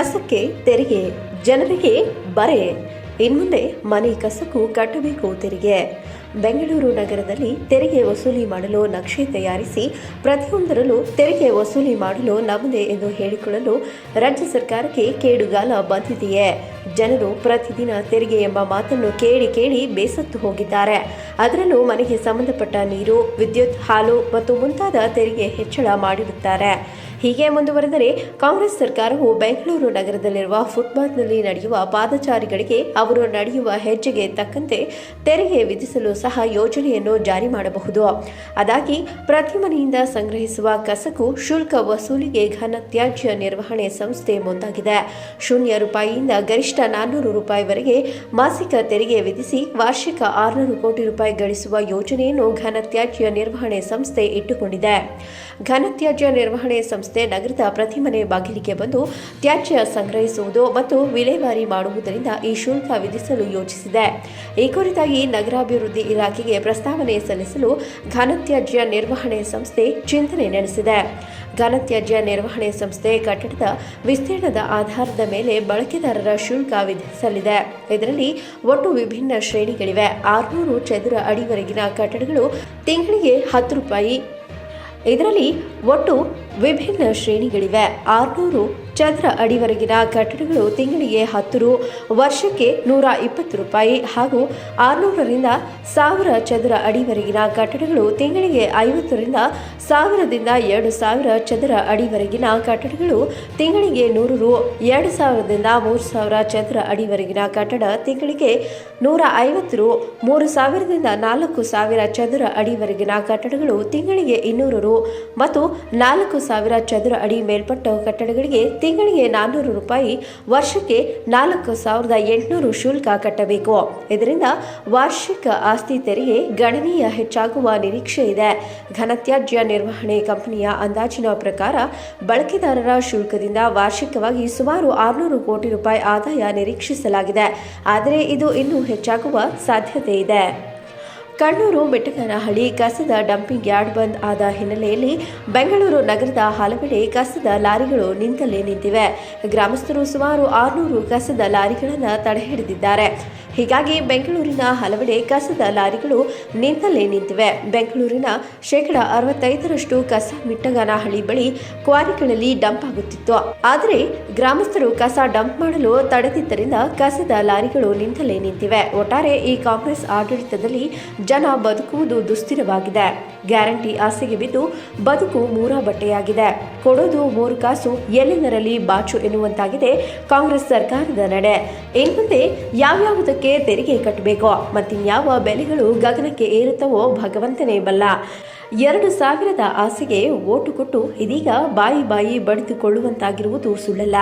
ಕಸಕ್ಕೆ ತೆರಿಗೆ, ಜನರಿಗೆ ಬರೆ. ಇನ್ಮುಂದೆ ಮನೆ ಕಸಕ್ಕೂ ಕಟ್ಟಬೇಕು ತೆರಿಗೆ. ಬೆಂಗಳೂರು ನಗರದಲ್ಲಿ ತೆರಿಗೆ ವಸೂಲಿ ಮಾಡಲು ನಕ್ಷೆ ತಯಾರಿಸಿ ಪ್ರತಿಯೊಂದರಲ್ಲೂ ತೆರಿಗೆ ವಸೂಲಿ ಮಾಡಲು ನಮ್ಮದೇ ಎಂದು ಹೇಳಿಕೊಳ್ಳಲು ರಾಜ್ಯ ಸರ್ಕಾರಕ್ಕೆ ಕೇಡುಗಾಲ ಬಂದಿದೆಯೇ? ಜನರು ಪ್ರತಿದಿನ ತೆರಿಗೆ ಎಂಬ ಮಾತನ್ನು ಕೇಳಿ ಕೇಳಿ ಬೇಸತ್ತು ಹೋಗಿದ್ದಾರೆ. ಅದರಲ್ಲೂ ಮನೆಗೆ ಸಂಬಂಧಪಟ್ಟ ನೀರು, ವಿದ್ಯುತ್, ಹಾಲು ಮತ್ತು ಮುಂತಾದ ತೆರಿಗೆ ಹೆಚ್ಚಳ ಮಾಡಿರುತ್ತಾರೆ. ಹೀಗೆ ಮುಂದುವರೆದರೆ ಕಾಂಗ್ರೆಸ್ ಸರ್ಕಾರವು ಬೆಂಗಳೂರು ನಗರದಲ್ಲಿರುವ ಫುಟ್ಪಾತ್ನಲ್ಲಿ ನಡೆಯುವ ಪಾದಚಾರಿಗಳಿಗೆ ಅವರು ನಡೆಯುವ ಹೆಜ್ಜೆಗೆ ತಕ್ಕಂತೆ ತೆರಿಗೆ ವಿಧಿಸಲು ಸಹ ಯೋಜನೆಯನ್ನು ಜಾರಿ ಮಾಡಬಹುದು. ಅದಾಗಿ ಪ್ರತಿ ಮನೆಯಿಂದ ಸಂಗ್ರಹಿಸುವ ಕಸಕು ಶುಲ್ಕ ವಸೂಲಿಗೆ ಘನ ತ್ಯಾಜ್ಯ ನಿರ್ವಹಣೆ ಸಂಸ್ಥೆ ಮುಂದಾಗಿದೆ. ಶೂನ್ಯ ರೂಪಾಯಿಯಿಂದ ಗರಿಷ್ಠ ನಾನ್ನೂರು ರೂಪಾಯಿವರೆಗೆ ಮಾಸಿಕ ತೆರಿಗೆ ವಿಧಿಸಿ ವಾರ್ಷಿಕ ಆರುನೂರು ಕೋಟಿ ರೂಪಾಯಿ ಗಳಿಸುವ ಯೋಜನೆಯನ್ನು ಘನ ತ್ಯಾಜ್ಯ ನಿರ್ವಹಣೆ ಸಂಸ್ಥೆ ಇಟ್ಟುಕೊಂಡಿದೆ. ಘನತ್ಯಾಜ್ಯ ನಿರ್ವಹಣೆ ಸಂಸ್ಥೆ ನಗರದ ಪ್ರತಿ ಮನೆ ಬಾಗಿಲಿಗೆ ಬಂದು ತ್ಯಾಜ್ಯ ಸಂಗ್ರಹಿಸುವುದು ಮತ್ತು ವಿಲೇವಾರಿ ಮಾಡುವುದರಿಂದ ಈ ಶುಲ್ಕ ವಿಧಿಸಲು ಯೋಚಿಸಿದೆ. ಈ ಕುರಿತಾಗಿ ನಗರಾಭಿವೃದ್ಧಿ ಇಲಾಖೆಗೆ ಪ್ರಸ್ತಾವನೆ ಸಲ್ಲಿಸಲು ಘನತ್ಯಾಜ್ಯ ನಿರ್ವಹಣೆ ಸಂಸ್ಥೆ ಚಿಂತನೆ ನಡೆಸಿದೆ. ಘನತ್ಯಾಜ್ಯ ನಿರ್ವಹಣೆ ಸಂಸ್ಥೆ ಕಟ್ಟಡದ ವಿಸ್ತೀರ್ಣದ ಆಧಾರದ ಮೇಲೆ ಬಳಕೆದಾರರ ಶುಲ್ಕ ವಿಧಿಸಲಿದೆ. ಇದರಲ್ಲಿ ಒಟ್ಟು ವಿಭಿನ್ನ ಶ್ರೇಣಿಗಳಿವೆ. ಆರುನೂರು ಚದುರ ಅಡಿವರೆಗಿನ ಕಟ್ಟಡಗಳು ತಿಂಗಳಿಗೆ ಹತ್ತು ರೂಪಾಯಿ ಇದರಲ್ಲಿ ಒಟ್ಟು ವಿಭಿನ್ನ ಶ್ರೇಣಿಗಳಿವೆ. ಆರುನೂರು ಚದರ ಅಡಿವರೆಗಿನ ಕಟ್ಟಡಗಳು ತಿಂಗಳಿಗೆ ಹತ್ತು ರು, ವರ್ಷಕ್ಕೆ ನೂರ ಇಪ್ಪತ್ತು ರೂಪಾಯಿ ಹಾಗೂ ಆರುನೂರರಿಂದ ಸಾವಿರ ಚದರ ಅಡಿವರೆಗಿನ ಕಟ್ಟಡಗಳು ತಿಂಗಳಿಗೆ ಐವತ್ತರಿಂದ ಸಾವಿರದಿಂದ ಎರಡು ಸಾವಿರ ಚದರ ಅಡಿವರೆಗಿನ ಕಟ್ಟಡಗಳು ತಿಂಗಳಿಗೆ ನೂರು ರು, ಎರಡು ಸಾವಿರದಿಂದ ಮೂರು ಸಾವಿರ ಚದರ ಅಡಿವರೆಗಿನ ಕಟ್ಟಡ ತಿಂಗಳಿಗೆ ನೂರ ಐವತ್ತು ರು, ಮೂರು ಸಾವಿರದಿಂದ ನಾಲ್ಕು ಸಾವಿರ ಚದರ ಅಡಿವರೆಗಿನ ಕಟ್ಟಡಗಳು ತಿಂಗಳಿಗೆ ಇನ್ನೂರು ರು ಮತ್ತು ನಾಲ್ಕು ಸಾವಿರ ಚದರ ಅಡಿ ಮೇಲ್ಪಟ್ಟ ಕಟ್ಟಡಗಳಿಗೆ ತಿಂಗಳಿಗೆ ನಾನ್ನೂರು ರೂಪಾಯಿ, ವರ್ಷಕ್ಕೆ ನಾಲ್ಕು ಸಾವಿರದ ಎಂಟುನೂರು ಶುಲ್ಕ ಕಟ್ಟಬೇಕು. ಇದರಿಂದ ವಾರ್ಷಿಕ ಆಸ್ತಿ ತೆರಿಗೆ ಗಣನೀಯ ಹೆಚ್ಚಾಗುವ ನಿರೀಕ್ಷೆ ಇದೆ. ಘನತ್ಯಾಜ್ಯ ನಿರ್ವಹಣೆ ಕಂಪನಿಯ ಅಂದಾಜಿನ ಪ್ರಕಾರ ಬಳಕೆದಾರರ ಶುಲ್ಕದಿಂದ ವಾರ್ಷಿಕವಾಗಿ ಸುಮಾರು ಆರುನೂರು ಕೋಟಿ ರೂಪಾಯಿ ಆದಾಯ ನಿರೀಕ್ಷಿಸಲಾಗಿದೆ. ಆದರೆ ಇದು ಇನ್ನೂ ಹೆಚ್ಚಾಗುವ ಸಾಧ್ಯತೆ ಇದೆ. ಕಣ್ಣೂರು ಬೆಟ್ಟಕನಹಳ್ಳಿ ಕಸದ ಡಂಪಿಂಗ್ ಯಾರ್ಡ್ ಬಂದ್ ಆದ ಹಿನ್ನೆಲೆಯಲ್ಲಿ ಬೆಂಗಳೂರು ನಗರದ ಹಲವೆಡೆ ಕಸದ ಲಾರಿಗಳು ನಿಂತಲ್ಲೇ ನಿಂತಿವೆ. ಗ್ರಾಮಸ್ಥರು ಸುಮಾರು ಆರುನೂರು ಕಸದ ಲಾರಿಗಳನ್ನು ತಡೆಹಿಡಿದಿದ್ದಾರೆ ಹೀಗಾಗಿ ಬೆಂಗಳೂರಿನ ಹಲವೆಡೆ ಕಸದ ಲಾರಿಗಳು ನಿಂತಲೇ ನಿಂತಿವೆ. ಬೆಂಗಳೂರಿನ ಶೇಕಡ ಅರವತ್ತೈದರಷ್ಟು ಕಸ ಮಿಟ್ಟಗನಹಳ್ಳಿ ಬಳಿ ಕ್ವಾರಿಗಳಲ್ಲಿ ಡಂಪ್ ಆಗುತ್ತಿತ್ತು. ಆದರೆ ಗ್ರಾಮಸ್ಥರು ಕಸ ಡಂಪ್ ಮಾಡಲು ತಡೆದಿದ್ದರಿಂದ ಕಸದ ಲಾರಿಗಳು ನಿಂತಲೇ ನಿಂತಿವೆ. ಒಟ್ಟಾರೆ ಈ ಕಾಂಗ್ರೆಸ್ ಆಡಳಿತದಲ್ಲಿ ಜನ ಬದುಕುವುದು ದುಸ್ಥಿರವಾಗಿದೆ. ಗ್ಯಾರಂಟಿ ಆಸೆಗೆ ಬಿದ್ದು ಬದುಕು ಮೂರ ಬಟ್ಟೆಯಾಗಿದೆ. ಕೊಡೋದು ಮೂರು ಕಾಸು, ಎಲ್ಲಿಂದರಲ್ಲಿ ಬಾಚು ಎನ್ನುವಂತಾಗಿದೆ ಕಾಂಗ್ರೆಸ್ ಸರ್ಕಾರದ ನಡೆ. ಇನ್ಮುಂದೆ ಯಾವ್ಯಾವುದಕ್ಕೆ ತೆರಿಗೆ ಕಟ್ಟಬೇಕೋ. ಮತ್ತಿನ್ಯಾವ ಬೆಲೆಗಳು ಗಗನಕ್ಕೆ ಏರುತ್ತವೋ ಭಗವಂತನೇ ಬಲ್ಲ. ಎರಡು ಸಾವಿರದ ಆಸೆಗೆ ಓಟು ಕೊಟ್ಟು ಇದೀಗ ಬಾಯಿ ಬಾಯಿ ಬಡಿದುಕೊಳ್ಳುವಂತಾಗಿರುವುದು ಸುಳ್ಳಲ್ಲ.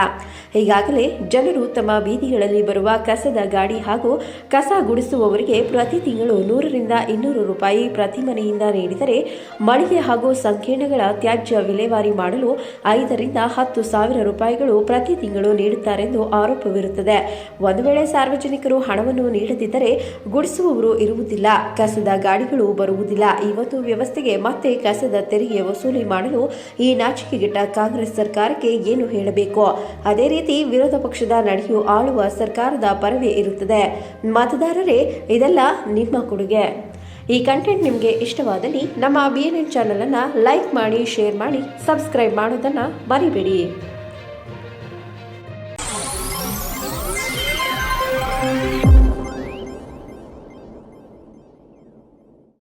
ಈಗಾಗಲೇ ಜನರು ತಮ್ಮ ಬೀದಿಗಳಲ್ಲಿ ಬರುವ ಕಸದ ಗಾಡಿ ಹಾಗೂ ಕಸ ಗುಡಿಸುವವರಿಗೆ ಪ್ರತಿ ತಿಂಗಳು ನೂರರಿಂದ ಇನ್ನೂರು ರೂಪಾಯಿ ಪ್ರತಿ ಮನೆಯಿಂದ ನೀಡಿದರೆ ಮಳಿಗೆ ಹಾಗೂ ಸಂಕೀರ್ಣಗಳ ತ್ಯಾಜ್ಯ ವಿಲೇವಾರಿ ಮಾಡಲು ಐದರಿಂದ ಹತ್ತು ಸಾವಿರ ರೂಪಾಯಿಗಳು ಪ್ರತಿ ತಿಂಗಳು ನೀಡುತ್ತಾರೆಂದು ಆರೋಪವಿರುತ್ತದೆ. ಒಂದು ವೇಳೆ ಸಾರ್ವಜನಿಕರು ಹಣವನ್ನು ನೀಡದಿದ್ದರೆ ಗುಡಿಸುವವರು ಇರುವುದಿಲ್ಲ. ಕಸದ ಗಾಡಿಗಳು ಬರುವುದಿಲ್ಲ. ಇವತ್ತು ವ್ಯವಸ್ಥೆಗೆ ಮತ್ತೆ ಕಸದ ತೆರಿಗೆ ವಸೂಲಿ ಮಾಡಲು ಈ ನಾಚಿಕೆಗಿಟ್ಟ ಕಾಂಗ್ರೆಸ್ ಸರ್ಕಾರಕ್ಕೆ ಏನು ಹೇಳಬೇಕು? ಅದೇ ರೀತಿ ವಿರೋಧ ಪಕ್ಷದ ನಡೆಯು ಆಳುವ ಸರ್ಕಾರದ ಪರವೇ ಇರುತ್ತದೆ. ಮತದಾರರೇ, ಇದೆಲ್ಲ ನಿಮ್ಮ ಕೊಡುಗೆ. ಈ ಕಂಟೆಂಟ್ ನಿಮಗೆ ಇಷ್ಟವಾದಲ್ಲಿ ನಮ್ಮ ಬಿ ಎನ್ ಎನ್ ಚಾನಲನ್ನು ಲೈಕ್ ಮಾಡಿ ಶೇರ್ ಮಾಡಿ ಸಬ್ಸ್ಕ್ರೈಬ್ ಮಾಡೋದನ್ನು ಮರಿಬೇಡಿ.